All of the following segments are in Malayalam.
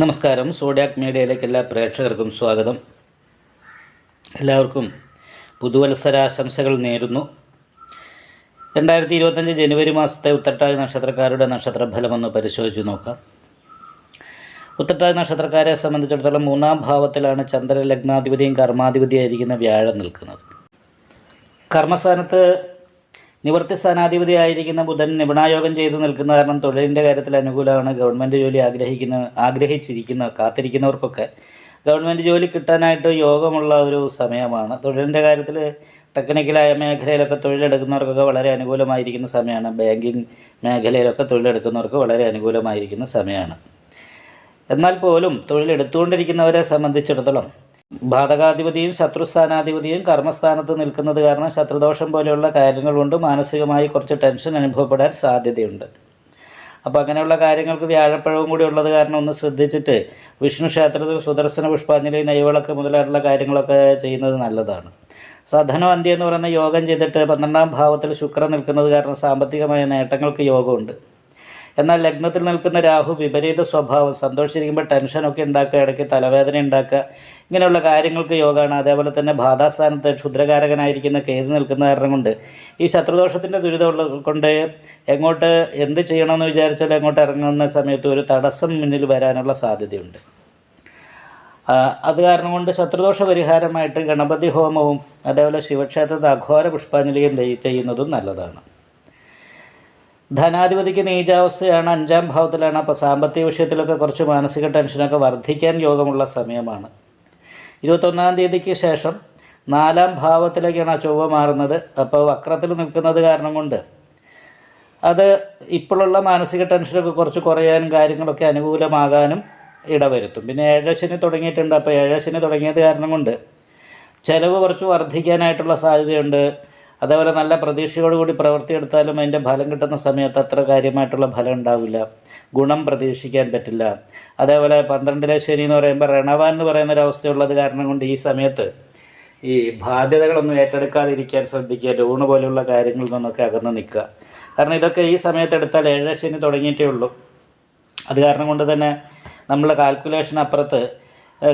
നമസ്കാരം. സോഡിയാക് മീഡിയയിലേക്ക് എല്ലാ പ്രേക്ഷകർക്കും സ്വാഗതം. എല്ലാവർക്കും പുതുവത്സരാശംസകൾ നേരുന്നു. രണ്ടായിരത്തി ഇരുപത്തഞ്ച് ജനുവരി മാസത്തെ ഉത്തട്ടായ നക്ഷത്രക്കാരുടെ നക്ഷത്രഫലമൊന്ന് പരിശോധിച്ച് നോക്കാം. ഉത്തട്ടായ നക്ഷത്രക്കാരെ സംബന്ധിച്ചിടത്തോളം മൂന്നാം ഭാവത്തിലാണ് ചന്ദ്രലഗ്നാധിപതിയും കർമാധിപതിയായിരിക്കുന്ന വ്യാഴം നിൽക്കുന്നത്. കർമ്മസ്ഥാനത്ത് നിവൃത്തി സ്ഥാനാധിപതിയായിരിക്കുന്ന ബുധൻ നിപുണായോഗം ചെയ്തു നിൽക്കുന്ന കാരണം തൊഴിലിന്റെ കാര്യത്തിൽ അനുകൂലമാണ്. ഗവൺമെന്റ് ജോലി ആഗ്രഹിക്കുന്ന ആഗ്രഹിച്ചിരിക്കുന്ന കാത്തിരിക്കുന്നവർക്കൊക്കെ ഗവൺമെന്റ് ജോലി കിട്ടാനായിട്ട് യോഗമുള്ള ഒരു സമയമാണ്. തൊഴിലിന്റെ കാര്യത്തിൽ ടെക്നിക്കലായ മേഖലയിലൊക്കെ തൊഴിലെടുക്കുന്നവർക്കൊക്കെ വളരെ അനുകൂലമായിരിക്കുന്ന സമയമാണ്. ബാങ്കിങ് മേഖലയിലൊക്കെ തൊഴിലെടുക്കുന്നവർക്ക് വളരെ അനുകൂലമായിരിക്കുന്ന സമയമാണ്. എന്നാൽ പോലും തൊഴിലെടുത്തുകൊണ്ടിരിക്കുന്നവരെ സംബന്ധിച്ചിടത്തോളം ബാധകാധിപതിയും ശത്രുസ്ഥാനാധിപതിയും കർമ്മസ്ഥാനത്ത് നിൽക്കുന്നത് കാരണം ശത്രുദോഷം പോലെയുള്ള കാര്യങ്ങൾ കൊണ്ട് മാനസികമായി കുറച്ച് ടെൻഷൻ അനുഭവപ്പെടാൻ സാധ്യതയുണ്ട്. അപ്പോൾ അങ്ങനെയുള്ള കാര്യങ്ങൾക്ക് വ്യാഴപ്പഴവും കൂടി ഉള്ളത് കാരണം ഒന്ന് ശ്രദ്ധിച്ചിട്ട് വിഷ്ണു ക്ഷേത്രത്തിൽ സുദർശന പുഷ്പാഞ്ജലി നെയ്വിളക്ക് മുതലായിട്ടുള്ള കാര്യങ്ങളൊക്കെ ചെയ്യുന്നത് നല്ലതാണ്. സധനവന്തി എന്ന് പറയുന്ന യോഗം ചെയ്തിട്ട് പന്ത്രണ്ടാം ഭാവത്തിൽ ശുക്രൻ നിൽക്കുന്നത് കാരണം സാമ്പത്തികമായ നേട്ടങ്ങൾക്ക് യോഗമുണ്ട്. എന്നാൽ ലഗ്നത്തിൽ നിൽക്കുന്ന രാഹു വിപരീത സ്വഭാവം സന്തോഷിച്ചിരിക്കുമ്പോൾ ടെൻഷനൊക്കെ ഉണ്ടാക്കുക ഇടയ്ക്ക് തലവേദന ഉണ്ടാക്കുക ഇങ്ങനെയുള്ള കാര്യങ്ങൾക്ക് യോഗമാണ് അതേപോലെ തന്നെ ബാധാസ്ഥാനത്ത് ക്ഷുദ്രകാരകനായിരിക്കുന്ന കേതു നിൽക്കുന്ന കാരണം കൊണ്ട് ഈ ശത്രുദോഷത്തിന്റെ ദുരിതമുള്ള കൊണ്ട് എങ്ങോട്ട് എന്ത് ചെയ്യണമെന്ന് വിചാരിച്ചാൽ എങ്ങോട്ട് ഇറങ്ങുന്ന സമയത്ത് ഒരു തടസ്സം മുന്നിൽ വരാനുള്ള സാധ്യതയുണ്ട്. അത് കാരണം കൊണ്ട് ശത്രുദോഷ പരിഹാരമായിട്ട് ഗണപതി ഹോമവും അതേപോലെ ശിവക്ഷേത്രത്തിൽ അഘോര പുഷ്പാഞ്ജലിയും ചെയ്- ചെയ്യുന്നതും നല്ലതാണ്. ധനാധിപതിക്ക് നീചാവസ്ഥയാണ് അഞ്ചാം ഭാവത്തിലാണ്. അപ്പോൾ സാമ്പത്തിക വിഷയത്തിലൊക്കെ കുറച്ച് മാനസിക ടെൻഷനൊക്കെ വർദ്ധിക്കാൻ യോഗമുള്ള സമയമാണ്. ഇരുപത്തൊന്നാം തീയതിക്ക് ശേഷം നാലാം ഭാവത്തിലേക്കാണ് ആ ചൊവ്വ മാറുന്നത്. അപ്പോൾ വക്രത്തിൽ നിൽക്കുന്നത് കാരണം കൊണ്ട് അത് ഇപ്പോഴുള്ള മാനസിക ടെൻഷനൊക്കെ കുറച്ച് കുറയാനും കാര്യങ്ങളൊക്കെ അനുകൂലമാകാനും ഇടവരുത്തും. പിന്നെ ഏഴശനി തുടങ്ങിയിട്ടുണ്ട്. അപ്പോൾ ഏഴശനി തുടങ്ങിയത് കാരണം കൊണ്ട് ചിലവ് കുറച്ച് വർദ്ധിക്കാനായിട്ടുള്ള സാധ്യതയുണ്ട്. അതേപോലെ നല്ല പ്രതീക്ഷയോടുകൂടി പ്രവൃത്തിയെടുത്താലും അതിന്റെ ഫലം കിട്ടുന്ന സമയത്ത് അത്ര കാര്യമായിട്ടുള്ള ഫലം ഉണ്ടാവില്ല. ഗുണം പ്രതീക്ഷിക്കാൻ പറ്റില്ല. അതേപോലെ പന്ത്രണ്ടിലെ ശനി എന്ന് പറയുമ്പോൾ റണവാൻ എന്ന് പറയുന്ന ഒരവസ്ഥയുള്ളത് കാരണം കൊണ്ട് ഈ സമയത്ത് ഈ ബാധ്യതകളൊന്നും ഏറ്റെടുക്കാതിരിക്കാൻ ശ്രദ്ധിക്കുക ലോണ് പോലെയുള്ള കാര്യങ്ങളിൽ നിന്നൊക്കെ അകന്ന് നിൽക്കുക. കാരണം ഇതൊക്കെ ഈ സമയത്ത് എടുത്താൽ ഏഴര ശനി തുടങ്ങിയിട്ടേ ഉള്ളൂ. അത് കാരണം കൊണ്ട് തന്നെ നമ്മളെ കാൽക്കുലേഷൻ അപ്പുറത്ത്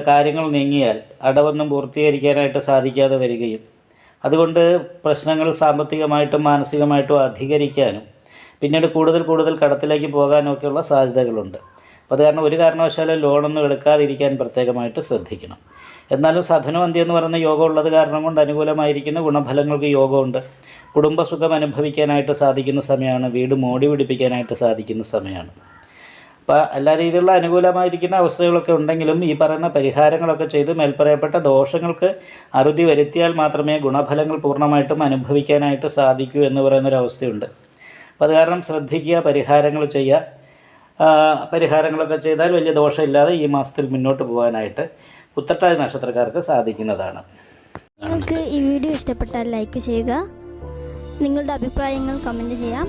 കാര്യങ്ങൾ നീങ്ങിയാൽ അടവൊന്നും പൂർത്തീകരിക്കാനായിട്ട് സാധിക്കാതെ വരികയും അതുകൊണ്ട് പ്രശ്നങ്ങൾ സാമ്പത്തികമായിട്ടും മാനസികമായിട്ടും അധികരിക്കാനും പിന്നീട് കൂടുതൽ കൂടുതൽ കടത്തിലേക്ക് പോകാനും ഒക്കെയുള്ള സാധ്യതകളുണ്ട്. അപ്പോൾ അത് കാരണം ഒരു കാരണവശാലും ലോണൊന്നും എടുക്കാതിരിക്കാൻ പ്രത്യേകമായിട്ട് ശ്രദ്ധിക്കണം. എന്നാലും സധനവന്തി എന്ന് പറയുന്ന യോഗം ഉള്ളത് കാരണം കൊണ്ട് അനുകൂലമായിരിക്കുന്ന ഗുണഫലങ്ങൾക്ക് യോഗമുണ്ട്. കുടുംബസുഖം അനുഭവിക്കാനായിട്ട് സാധിക്കുന്ന സമയമാണ് വീട് മോടി പിടിപ്പിക്കാനായിട്ട് സാധിക്കുന്ന സമയമാണ്. അപ്പോൾ എല്ലാ രീതിയിലുള്ള അനുകൂലമായിരിക്കുന്ന അവസ്ഥകളൊക്കെ ഉണ്ടെങ്കിലും ഈ പറയുന്ന പരിഹാരങ്ങളൊക്കെ ചെയ്ത് മേൽപ്പറയപ്പെട്ട ദോഷങ്ങൾക്ക് അറുതി വരുത്തിയാൽ മാത്രമേ ഗുണഫലങ്ങൾ പൂർണമായിട്ടും അനുഭവിക്കാനായിട്ട് സാധിക്കൂ എന്ന് പറയുന്നൊരവസ്ഥയുണ്ട്. അപ്പോൾ അത് കാരണം ശ്രദ്ധിക്കുക പരിഹാരങ്ങൾ ചെയ്യുക. പരിഹാരങ്ങളൊക്കെ ചെയ്താൽ വലിയ ദോഷമില്ലാതെ ഈ മാസത്തിൽ മുന്നോട്ട് പോകാനായിട്ട് ഉത്തട്ടാതി നക്ഷത്രക്കാർക്ക് സാധിക്കുന്നതാണ്. നിങ്ങൾക്ക് ഈ വീഡിയോ ഇഷ്ടപ്പെട്ടാൽ ലൈക്ക് ചെയ്യുക. നിങ്ങളുടെ അഭിപ്രായങ്ങൾ കമന്റ് ചെയ്യാം.